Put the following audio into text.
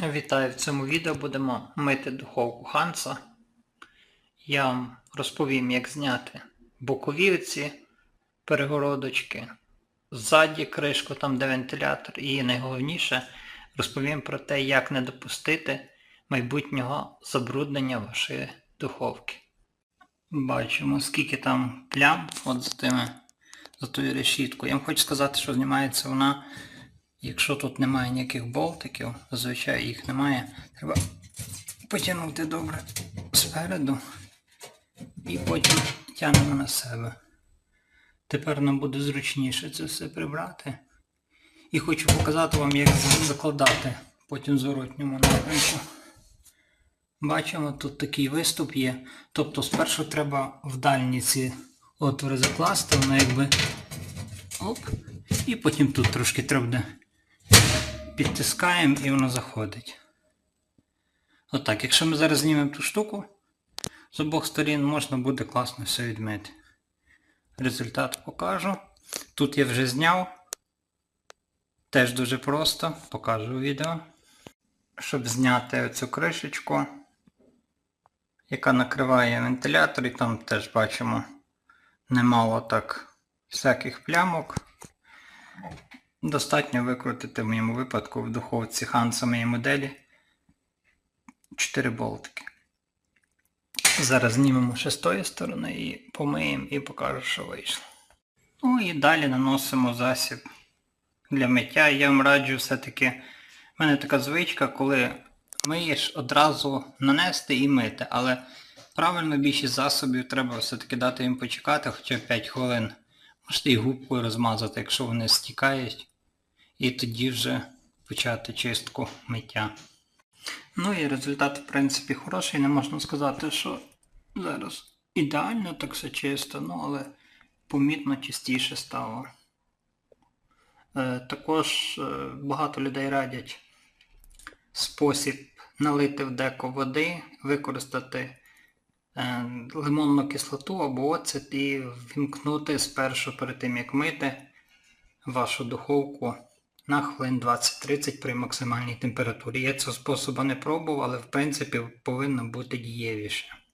Вітаю! В цьому відео будемо мити духовку Ханса. Я вам розповім, як зняти боковівці перегородочки, ззаді кришку, там де вентилятор, і найголовніше розповім про те, як не допустити майбутнього забруднення вашої духовки. Бачимо, скільки там плям от за тими, за тою решіткою. Я вам хочу сказати, що знімається вона Якщо тут немає ніяких болтиків, зазвичай їх немає, треба потягнути добре спереду і потім тягнемо на себе. Тепер нам буде зручніше це все прибрати. І хочу показати вам, як закладати потім в зворотньому напрямку. Бачимо, тут такий виступ є. Тобто спершу треба в дальні ці отвори закласти, воно якби оп. І потім тут трошки треба підтискаємо і воно заходить. Отак, якщо ми зараз знімемо ту штуку, з обох сторін можна буде класно все відмити. Результат покажу. Тут я вже зняв. Теж дуже просто, покажу відео. Щоб зняти оцю кришечку, яка накриває вентилятор, і там теж бачимо немало так всяких плямок. Достатньо викрутити в моєму випадку в духовці Hansa моєї моделі 4 болтики. Зараз знімемо ще сторони і помиємо і покажу, що вийшло. Ну і далі наносимо засіб для миття. Я вам раджу все-таки, в мене така звичка, коли миєш одразу нанести і мити, але правильно більшість засобів треба все-таки дати їм почекати хоча б 5 хвилин. Можете і губкою розмазати, якщо вони стікають. І тоді вже почати чистку миття. Ну і результат, в принципі, хороший. Не можна сказати, що зараз ідеально так все чисто, ну але помітно чистіше стало. Е, також е, багато людей радять спосіб налити в деко води, використати е, лимонну кислоту або оцет і вімкнути спершу перед тим як мити вашу духовку на хвилин 20-30 при максимальній температурі. Я цього способу не пробував, але в принципі повинно бути дієвіше.